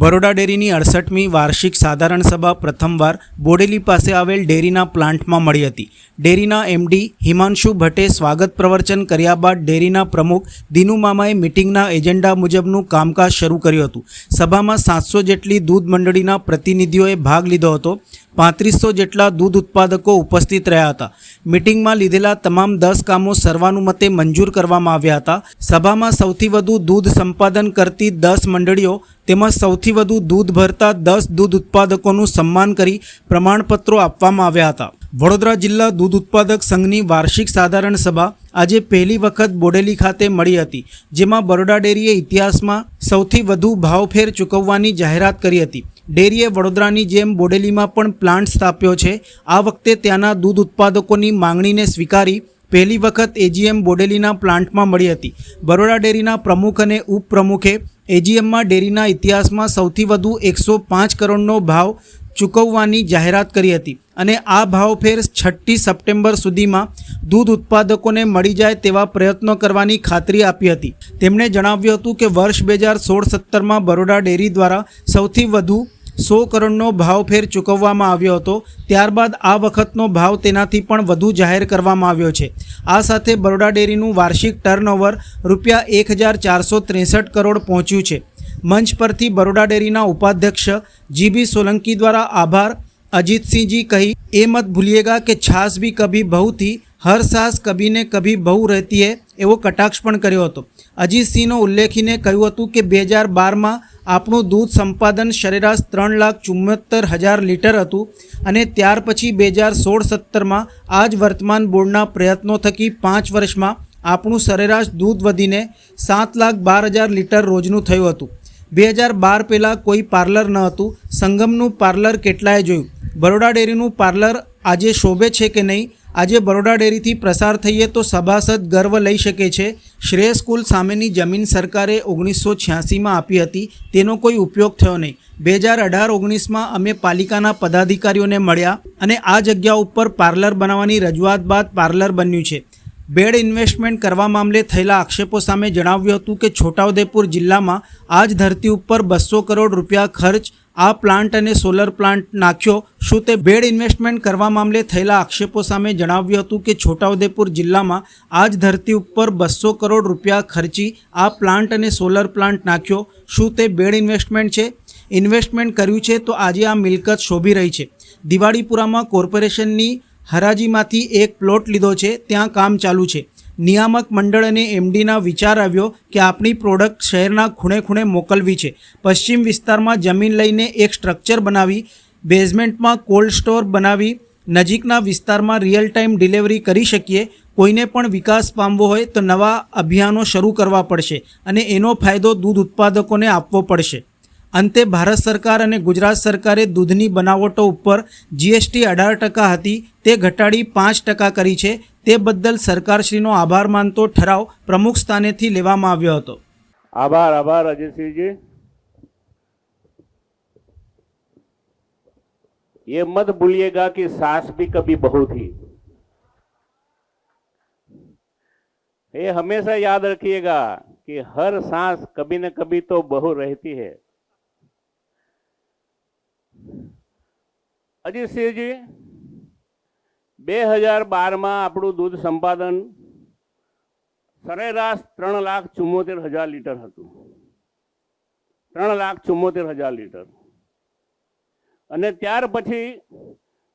બરોડા ડેરીની અડસઠમી વાર્ષિક સાધારણ સભા પ્રથમવાર બોડેલી પાસે આવેલ ડેરીના પ્લાન્ટમાં મળી હતી. ડેરીના એમડી હિમાંશુ ભટ્ટે સ્વાગત પ્રવચન કર્યા બાદ ડેરીના પ્રમુખ દિનુ મામાએ મિટિંગના એજન્ડા મુજબનું કામકાજ શરૂ કર્યું હતું. સભામાં સાતસો જેટલી દૂધ મંડળીના પ્રતિનિધિઓએ ભાગ લીધો હતો. પાંત્રીસો જેટલા દૂધ ઉત્પાદકો ઉપસ્થિત રહ્યા હતા. મિટિંગમાં લીધેલા તમામ દસ કામો સર્વાનુમતે મંજૂર કરવામાં આવ્યા હતા. સભામાં સૌથી વધુ દૂધ સંપાદન કરતી દસ મંડળીઓ તેમાં સૌથી વધુ દૂધ ભરતા દસ દૂધ ઉત્પાદકોનું સન્માન કરી પ્રમાણપત્રો આપવામાં આવ્યા હતા. વડોદરા જિલ્લા દૂધ ઉત્પાદક સંઘની વાર્ષિક સાધારણ સભા આજે પહેલી વખત બોડેલી ખાતે મળી હતી, જેમાં બરોડા ડેરીએ ઇતિહાસમાં સૌથી વધુ ભાવફેર ચૂકવવાની જાહેરાત કરી હતી. ડેરીએ વડોદરાની જેમ બોડેલીમાં પણ પ્લાન્ટ સ્થાપ્યો છે. આ વખતે ત્યાંના દૂધ ઉત્પાદકોની માંગણીને સ્વીકારી પહેલી વખત એજીએમ બોડેલીના પ્લાન્ટમાં મળી હતી. બરોડા ડેરીના પ્રમુખ અને ઉપપ્રમુખે એજીએમમાં ડેરીના ઇતિહાસમાં સૌથી વધુ એકસો પાંચ કરોડનો ભાવ ચૂકવવાની જાહેરાત કરી હતી અને આ ભાવફેર છઠ્ઠી સપ્ટેમ્બર સુધીમાં દૂધ ઉત્પાદકોને મળી જાય તેવા પ્રયત્નો કરવાની ખાતરી આપી હતી. તેમણે જણાવ્યું હતું કે વર્ષ બે હજાર સોળ સત્તરમાં બરોડા ડેરી દ્વારા સૌથી વધુ સો કરોડનો ભાવફેર ચૂકવવામાં આવ્યો હતો. ત્યારબાદ આ વખતનો ભાવ તેનાથી પણ વધુ જાહેર કરવામાં આવ્યો છે. આ સાથે બરોડા ડેરીનું વાર્ષિક ટર્નઓવર રૂપિયા એક હજાર ચારસો ત્રેસઠ કરોડ પહોંચ્યું છે. મંચ પરથી બરોડા ડેરીના ઉપાધ્યક્ષ જીબી સોલંકી દ્વારા આભાર. અજીતસિંહજી કહી, એ મત ભૂલિએગા કે છાસ ભી કભી બહુ થી હર સાસ કભીને કભી બહુ રહેતી હે, એવો કટાક્ષ પણ કર્યો હતો. અજીતસિંહનો ઉલ્લેખીને કહ્યું હતું કે બે હજાર બારમાં આપણું દૂધ સંપાદન સરેરાશ ત્રણ લાખ ચુમ્મોતેર હજાર લીટર હતું અને ત્યાર પછી બે હજાર સોળ સત્તરમાં આ જ વર્તમાન બોર્ડના પ્રયત્નો થકી પાંચ વર્ષમાં આપણું સરેરાશ દૂધ વધીને સાત લાખ બાર હજાર લીટર રોજનું થયું હતું. બે હજાર બાર પહેલાં કોઈ પાર્લર ન હતું. સંગમનું પાર્લર કેટલાએ જોયું? બરોડા ડેરીનું પાર્લર આજે શોભે છે કે નહીં? આજે બરોડા ડેરીથી પ્રસાર થઈએ તો સભાસદ ગર્વ લઈ શકે છે. શ્રેય સ્કૂલ સામેની જમીન સરકારે ઓગણીસો છ્યાસીમાં આપી હતી. તેનો કોઈ ઉપયોગ થયો નહીં. બે હજાર અઢાર ઓગણીસમાં અમે પાલિકાના પદાધિકારીઓને મળ્યા અને આ જગ્યા ઉપર પાર્લર બનાવવાની રજૂઆત બાદ પાર્લર બન્યું છે. બેડ ઇન્વેસ્ટમેન્ટ કરવા મામલે થયેલા આક્ષેપો સામે જણાવ્યું હતું કે છોટાઉદેપુર જિલ્લામાં આ જ ધરતી ઉપર બસો કરોડ રૂપિયા ખર્ચ આ પ્લાન્ટ અને સોલર પ્લાન્ટ નાખ્યો. શું તે બેડ ઇન્વેસ્ટમેન્ટ કરવા મામલે થયેલા આક્ષેપો સામે જણાવ્યું હતું કે છોટાઉદેપુર જિલ્લામાં આ જ ધરતી ઉપર બસો કરોડ રૂપિયા ખર્ચી આ પ્લાન્ટ અને સોલર પ્લાન્ટ નાખ્યો. શું તે બેડ ઇન્વેસ્ટમેન્ટ છે? ઇન્વેસ્ટમેન્ટ કર્યું છે તો આજે આ મિલકત શોભી રહી છે. દિવાળીપુરામાં કોર્પોરેશનની હરાજીમાંથી એક પ્લોટ લીધો છે. ત્યાં કામ ચાલુ છે. નિયામક મંડળ અને એમડીના વિચાર આવ્યો કે આપણી પ્રોડક્ટ શહેરના ખૂણે ખૂણે મોકલવી છે. પશ્ચિમ વિસ્તારમાં જમીન લઈને એક સ્ટ્રક્ચર બનાવી, બેઝમેન્ટમાં કોલ્ડ સ્ટોર બનાવી, નજીકના વિસ્તારમાં રિયલ ટાઈમ ડિલિવરી કરી શકીએ, કોઈને પણ વિકાસ પામવો હોય તો નવા અભિયાનો શરૂ કરવા પડશે અને એનો ફાયદો દૂધ ઉત્પાદકોને આપવો પડશે. અંતે ભારત સરકાર અને ગુજરાત સરકારે દૂધની બનાવટો ઉપર જીએસટી અઢાર ટકા હતી તે ઘટાડી પાંચ ટકા કરી છે તે બદલ સરકારશ્રીનો આભાર માનતો ઠરાવ પ્રમુખ સ્થાનેથી લેવામાં આવ્યો હતો આભાર આભાર અજયસિંહજી ये मत भूलिएगा कि सास भी कभी बहू थी ये हमेशा याद रखिएगा कि हर सांस कभी न कभी तो बहू रहती है અજીતસિંહજી, બે હજાર બારમાં આપણું દૂધ સંપાદન સરેરાશ ત્રણ લાખ ચુમ્મોતેર હજાર લીટર હતું. ત્રણ લાખ ચુમ્મોતેર હજાર લીટર. અને ત્યાર પછી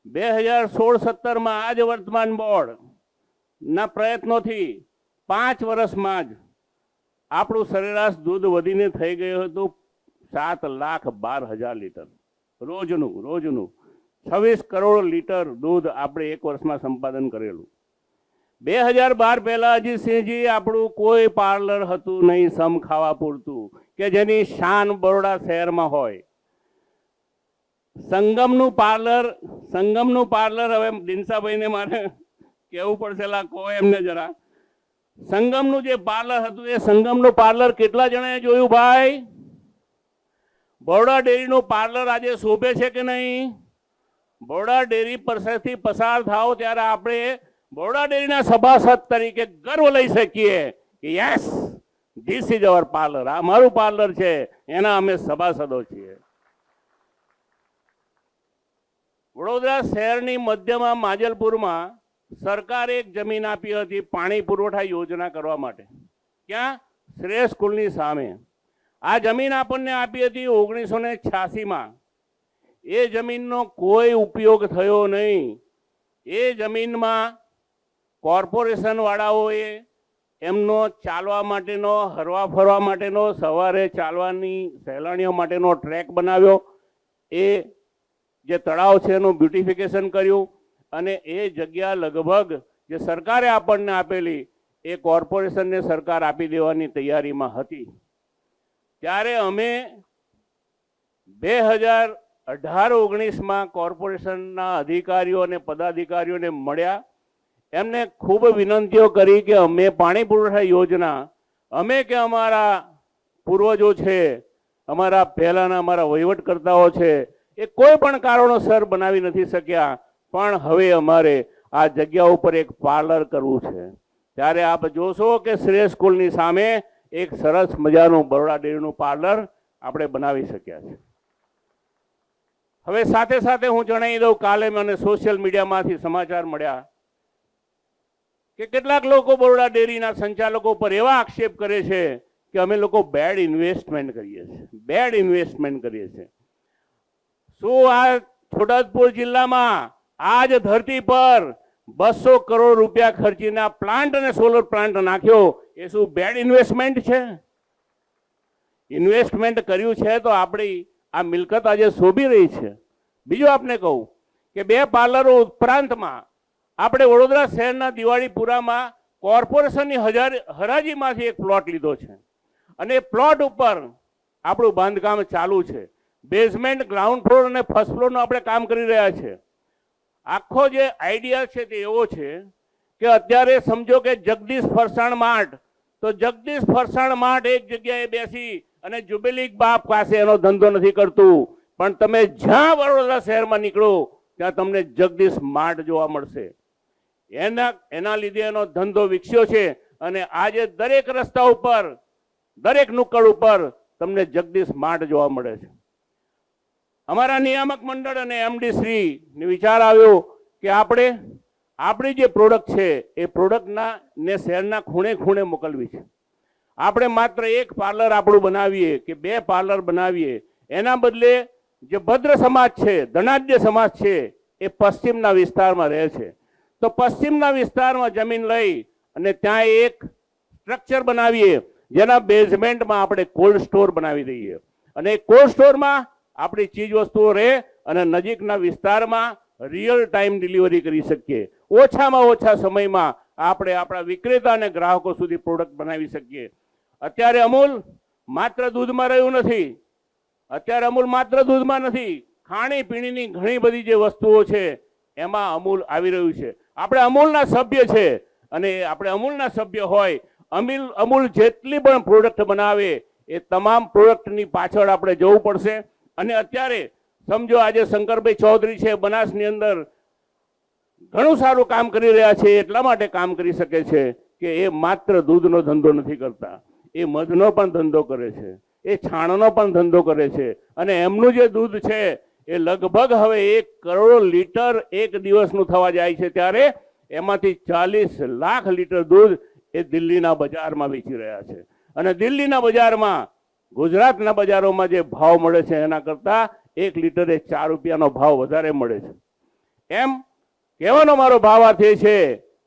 બે હજાર સોળ સત્તરમાં આ જ વર્તમાન બોર્ડના પ્રયત્નોથી પાંચ વર્ષમાં જ આપણું સરેરાશ દૂધ વધીને થઈ ગયું હતું સાત લાખ બાર હજાર લીટર. રોજનું રોજનું. છવ્વીસ કરોડ લીટર દૂધ આપણે એક વર્ષમાં સંપાદન કરેલું. બે હજાર બાર પહેલા અજીતસિંહજી આપણું કોઈ પાર્લર હતું નહીં, સમ ખાવા પૂરતું, કે જેની શાન બરોડા શહેરમાં હોય. સંગમનું પાર્લર સંગમનું પાર્લર હવે દિનસાભાઈને મારે કહેવું પડશે, લા, કહો એમને જરા. સંગમનું જે પાર્લર હતું, એ સંગમનું પાર્લર કેટલા જણાએ જોયું, ભાઈ? બરોડા ડેરીનું પાર્લર આજે શોભે છે કે નહીં? બરોડા ડેરી પરસેથી પસાર થાવ ત્યારે આપણે બરોડા ડેરીના સભાસદ તરીકે ગર્વ લઈ શકીએ કે yes this is our parlour આ મારું પાર્લર છે. એના અમે સભાસદો છીએ. વડોદરા શહેરની મધ્યમાં માજલપુરમાં સરકારે એક જમીન આપી હતી પાણી પુરવઠા યોજના કરવા માટે. ક્યાં? શ્રેષ્ઠ સ્કૂલની સામે. આ જમીન આપણને આપી હતી ઓગણીસો ને છ્યાસીમાં. એ જમીનનો કોઈ ઉપયોગ થયો નહીં. એ જમીનમાં કોર્પોરેશનવાળાઓએ એમનો ચાલવા માટેનો, હરવા ફરવા માટેનો, સવારે ચાલવાની સહેલાણીઓ માટેનો ટ્રેક બનાવ્યો. એ જે તળાવ છે એનું બ્યુટિફિકેશન કર્યું અને એ જગ્યા લગભગ જે સરકારે આપણને આપેલી એ કોર્પોરેશનને સરકાર આપી દેવાની તૈયારીમાં હતી. ત્યારે અમે બે હજાર અઢાર ઓગણીસમાં કોર્પોરેશનના અધિકારીઓ અને પદાધિકારીઓને મળ્યા. એમને ખૂબ વિનંતીઓ કરી કે અમે પાણી પુરવઠા યોજના, અમે કે અમારા પૂર્વજો છે, અમારા પહેલાંના અમારા વહીવટકર્તાઓ છે, એ કોઈ પણ કારણોસર બનાવી નથી શક્યા, પણ હવે અમારે આ જગ્યા ઉપર એક પાર્લર કરવું છે. ત્યારે આપ જોશો કે શ્રેય સ્કૂલની સામે એક સરસ મજાનું બરોડા ડેરીનું પાર્લર આપણે બનાવી શક્યા છે. હવે સાથે સાથે હું જણાવી દઉં, કાલે મને સોશિયલ મીડિયામાંથી સમાચાર મળ્યા કે કેટલાક લોકો બરોડા ડેરીના સંચાલકો પર એવા આક્ષેપ કરે છે કે અમે લોકો બેડ ઇન્વેસ્ટમેન્ટ કરીએ છીએ. બેડ ઇન્વેસ્ટમેન્ટ કરીએ છીએ. શું આ છોટાઉદેપુર જિલ્લામાં આજ ધરતી પર બસો કરોડ રૂપિયા ખર્ચીને પ્લાન્ટ અને સોલર પ્લાન્ટ નાખ્યો. એ શું બેડ ઇન્વેસ્ટમેન્ટ છે? ઇન્વેસ્ટમેન્ટ કર્યું છે તો આપણી આ મિલકત આજે શોભી રહી છે. બીજું આપને કહું કે બે પાર્લરો ઉપરાંતમાં આપણે વડોદરા શહેરના દિવાળીપુરામાં કોર્પોરેશનની હજાર હરાજીમાંથી એક પ્લોટ લીધો છે. અને એ પ્લોટ ઉપર આપણું બાંધકામ ચાલુ છે. બેઝમેન્ટ ગ્રાઉન્ડ ફ્લોર અને ફર્સ્ટ ફ્લોરનું આપણે કામ કરી રહ્યા છે. આખો જે આઈડિયા છે તે એવો છે કે અત્યારે સમજો કે જગદીશ ફરસાણ માર્ટ, તો જગદીશ ફરસાણ માર્ટ એક જગ્યાએ બેસી અને જુબેલી બાપ પાસે એનો ધંધો નથી કરતું. પણ તમે જ્યાં વડોદરા શહેરમાં નીકળો, ત્યાં તમને જગદીશ માર્ટ જોવા મળશે. એના એના લીધે એનો ધંધો વિકસ્યો છે અને આજે દરેક રસ્તા ઉપર, દરેક નુક્કડ ઉપર તમને જગદીશ માર્ટ જોવા મળે છે. અમારા નિયામક મંડળ અને એમડી શ્રીને વિચાર આવ્યો કે આપણે, આપણી જે પ્રોડક્ટ છે, એ પ્રોડક્ટના ને શહેરના ખૂણે ખૂણે મોકલવી છે. આપણે માત્ર એક પાર્લર આપણું બનાવીએ કે બે પાર્લર બનાવીએ, એના બદલે જે ભદ્ર સમાજ છે, ધનાઢ્ય સમાજ છે, એ પશ્ચિમના વિસ્તારમાં રહે છે. તો પશ્ચિમના વિસ્તારમાં જમીન લઈ અને ત્યાં એક સ્ટ્રક્ચર બનાવીએ, જેના બેઝમેન્ટમાં આપણે કોલ્ડ સ્ટોર બનાવી દઈએ. અને એ કોલ્ડ સ્ટોરમાં આપણી ચીજ વસ્તુઓ રહે અને નજીકના વિસ્તારમાં રિયલ ટાઈમ ડિલિવરી કરી શકીએ. ઓછામાં ઓછા સમયમાં આપણે આપણા વિક્રેતા અને ગ્રાહકો સુધી પ્રોડક્ટ બનાવી શકીએ. અત્યારે અમૂલ માત્ર દૂધમાં રહ્યું નથી. અત્યારે અમૂલ માત્ર દૂધમાં નથી. ખાણીપીણીની ઘણી બધી જે વસ્તુઓ છે, એમાં અમૂલ આવી રહ્યું છે. આપણે અમૂલના સભ્ય છે અને આપણે અમૂલના સભ્ય હોય, અમીલ અમૂલ જેટલી પણ પ્રોડક્ટ બનાવે, એ તમામ પ્રોડક્ટની પાછળ આપણે જવું પડશે. અને અત્યારે સમજો આજે શંકરભાઈ ચૌધરી છે, બનાસની અંદર ઘણું સારું કામ કરી રહ્યા છે, એટલા માટે કામ કરી શકે છે કે એ માત્ર દૂધનો ધંધો નથી કરતા, એ મધનો પણ ધંધો કરે છે, એ છાણનો પણ ધંધો કરે છે અને એમનું જે દૂધ છે, એ લગભગ હવે એક કરોડ લીટર એક દિવસનું થવા જાય છે ત્યારે એમાંથી ચાલીસ લાખ લીટર દૂધ એ દિલ્હીના બજારમાં વેચી રહ્યા છે. અને દિલ્હીના બજારમાં ગુજરાતના બજારોમાં જે ભાવ મળે છે એના કરતાં એક લીટરે ચાર રૂપિયાનો ભાવ વધારે મળે છે. એમ કહેવાનો મારો ભાવાર્થ એ છે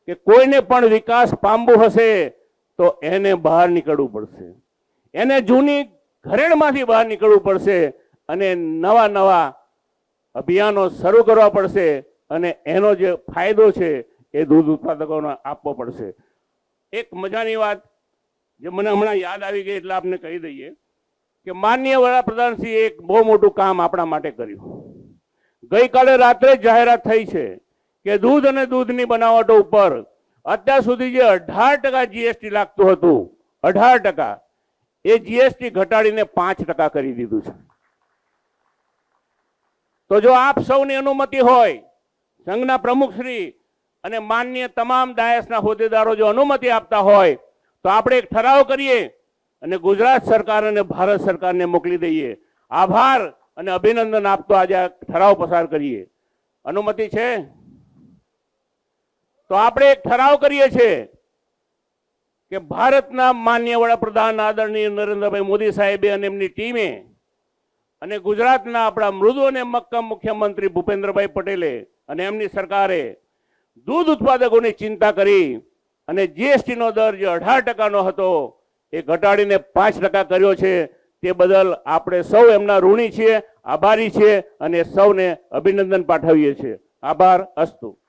કે કોઈને પણ વિકાસ પામવું હશે તો એને બહાર નીકળવું પડશે. એને જૂની ઘરેણમાંથી બહાર નીકળવું પડશે અને નવા નવા અભિયાનો શરૂ કરવા પડશે અને એનો જે ફાયદો છે એ દૂધ ઉત્પાદકોને આપવો પડશે. એક મજાની વાત જે મને હમણાં યાદ આવી ગઈ એટલે આપને કહી દઈએ. કે માન્ય વડાપ્રધાનશ્રી એક બહુ મોટું કામ આપણા માટે કર્યું. ગઈકાલે રાત્રે જાહેરાત થઈ છે કે દૂધ અને દૂધની બનાવટો ઉપર અત્યાર સુધી જે અઢાર ટકા જીએસટી લાગતું હતું, અઢાર ટકા, એ જીએસટી ઘટાડીને પાંચ ટકા કરી દીધું છે. તો જો આપ સૌની અનુમતિ હોય, સંઘના પ્રમુખશ્રી અને માન્ય તમામ ડાયસના હોદ્દેદારો જો અનુમતિ આપતા હોય, તો આપણે એક ઠરાવ કરીએ અને ગુજરાત સરકાર અને ભારત સરકારને મોકલી દઈએ. આભાર અને અભિનંદન આપતો આજે આ ઠરાવ પસાર કરીએ. અનુમતિ છે? તો આપણે એક ઠરાવ કરીએ છીએ કે ભારતના માન્ય વડાપ્રધાન આદરણીય નરેન્દ્રભાઈ મોદી સાહેબે અને એમની ટીમે અને ગુજરાતના આપણા મૃદુ અને મક્કમ મુખ્યમંત્રી ભૂપેન્દ્રભાઈ પટેલે અને એમની સરકારે દૂધ ઉત્પાદકોની ચિંતા કરી અને જીએસટીનો દર જે અઢાર ટકાનો હતો એ ઘટાડીને પાંચ ટકા કર્યો છે. તે બદલ આપણે સૌ એમના ઋણી છીએ, આભારી છીએ અને સૌને અભિનંદન પાઠવીએ છીએ. આભાર, અસ્તુ.